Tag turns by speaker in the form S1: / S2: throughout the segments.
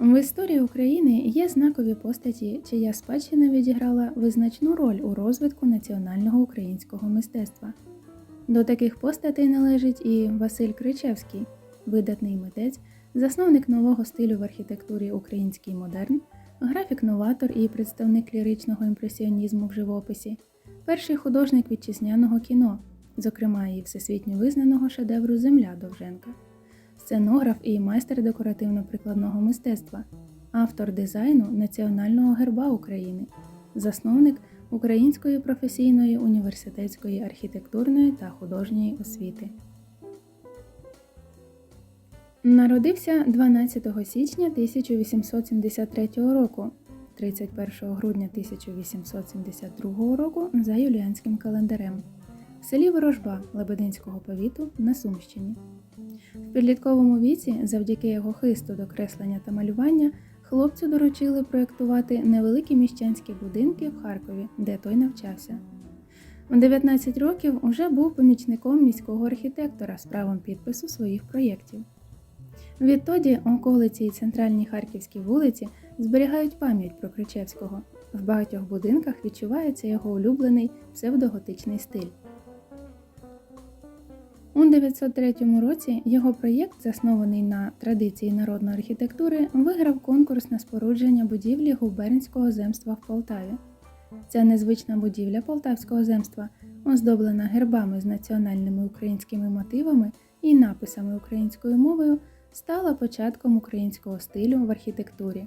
S1: В історії України є знакові постаті, чия спадщина відіграла визначну роль у розвитку національного українського мистецтва. До таких постатей належить і Василь Кричевський, видатний митець, засновник нового стилю в архітектурі український модерн, графік-новатор і представник ліричного імпресіонізму в живописі, перший художник вітчизняного кіно, зокрема і всесвітньо визнаного шедевру Земля Довженка сценограф і майстер декоративно-прикладного мистецтва, автор дизайну національного герба України, засновник Української професійної університетської архітектурної та художньої освіти. Народився 12 січня 1873 року, 31 грудня 1872 року за юліанським календарем в селі Ворожба Лебединського повіту на Сумщині. В підлітковому віці, завдяки його хисту до креслення та малювання, хлопцю доручили проєктувати невеликі міщанські будинки в Харкові, де той навчався. У 19 років уже був помічником міського архітектора з правом підпису своїх проєктів. Відтоді околиці і центральній харківській вулиці зберігають пам'ять про Кричевського. В багатьох будинках відчувається його улюблений псевдоготичний стиль. У 903 році його проєкт, заснований на традиції народної архітектури, виграв конкурс на спорудження будівлі губернського земства в Полтаві. Ця незвична будівля Полтавського земства, оздоблена гербами з національними українськими мотивами і написами українською мовою, стала початком українського стилю в архітектурі.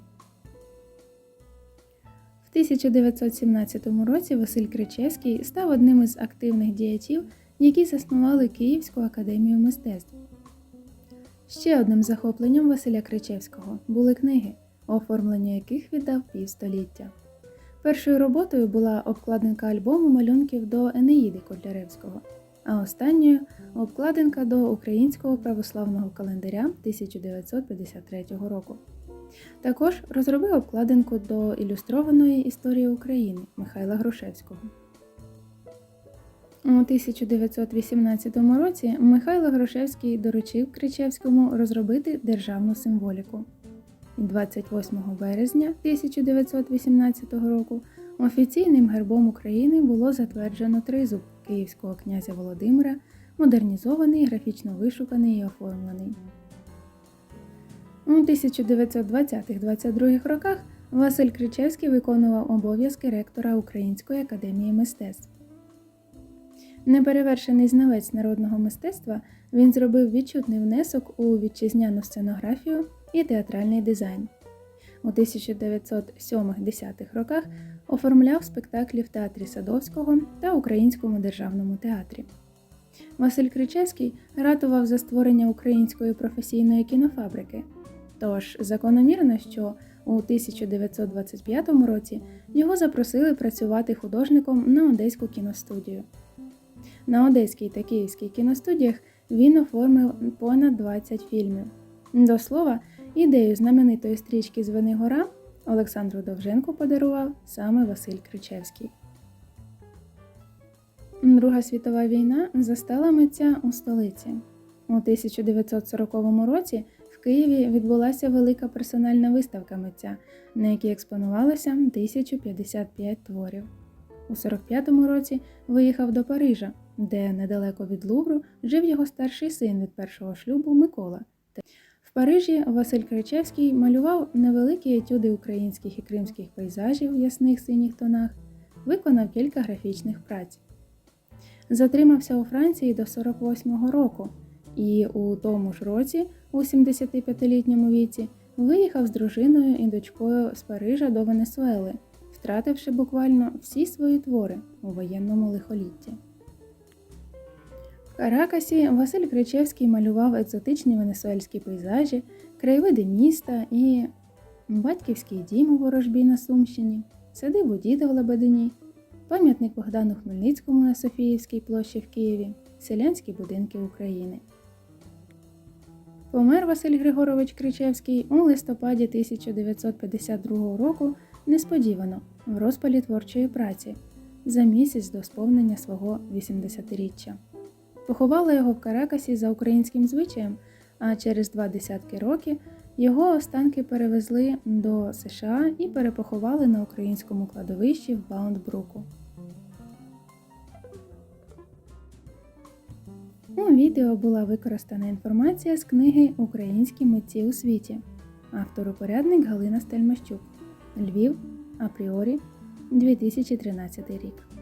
S1: В 1917 році Василь Кричевський став одним із активних діячів які заснували Київську академію мистецтв. Ще одним захопленням Василя Кричевського були книги, оформлення яких віддав півстоліття. Першою роботою була обкладинка альбому малюнків до Енеїди Котляревського, а останньою обкладинка до українського православного календаря 1953 року. Також розробив обкладинку до ілюстрованої історії України Михайла Грушевського. У 1918 році Михайло Грошевський доручив Кричевському розробити державну символіку. 28 березня 1918 року офіційним гербом України було затверджено тризуб Київського князя Володимира, модернізований, графічно вишуканий і оформлений. У 1920-22 роках Василь Кричевський виконував обов'язки ректора Української академії мистецтв. Неперевершений знавець народного мистецтва, він зробив відчутний внесок у вітчизняну сценографію і театральний дизайн. У 1907-10 роках оформляв спектаклі в театрі Садовського та Українському державному театрі. Василь Кричевський ратував за створення української професійної кінофабрики. Тож закономірно, що у 1925 році його запросили працювати художником на Одеську кіностудію. На Одеській та Київській кіностудіях він оформив понад 20 фільмів. До слова, ідею знаменитої стрічки Звени гора Олександру Довженку подарував саме Василь Кричевський. Друга світова війна застала митця у столиці. У 1940 році в Києві відбулася велика персональна виставка митця, на якій експонувалося 1055 творів. У 45-му році виїхав до Парижа, де недалеко від Лувру жив його старший син від першого шлюбу Микола. Парижі Василь Кричевський малював невеликі етюди українських і кримських пейзажів в ясних синіх тонах, виконав кілька графічних праць. Затримався у Франції до 48-го року і у тому ж році, у 75-літньому віці, виїхав з дружиною і дочкою з Парижа до Венесуели, втративши буквально всі свої твори у воєнному лихолітті. В Каракасі Василь Кричевський малював екзотичні венесуельські пейзажі, краєвиди міста і батьківський дім у ворожбі на Сумщині, садибу Будіда в Лебедині, пам'ятник Богдану Хмельницькому на Софіївській площі в Києві, селянські будинки України. Помер Василь Григорович Кричевський у листопаді 1952 року несподівано в розпалі творчої праці за місяць до сповнення свого 80-річчя. Поховали його в Каракасі за українським звичаєм, а через два десятки років його останки перевезли до США і перепоховали на українському кладовищі в Баундбруку. У відео була використана інформація з книги Українські митці у світі. Авторопорядник Галина Стельмащук. Львів апріорі 2013 рік.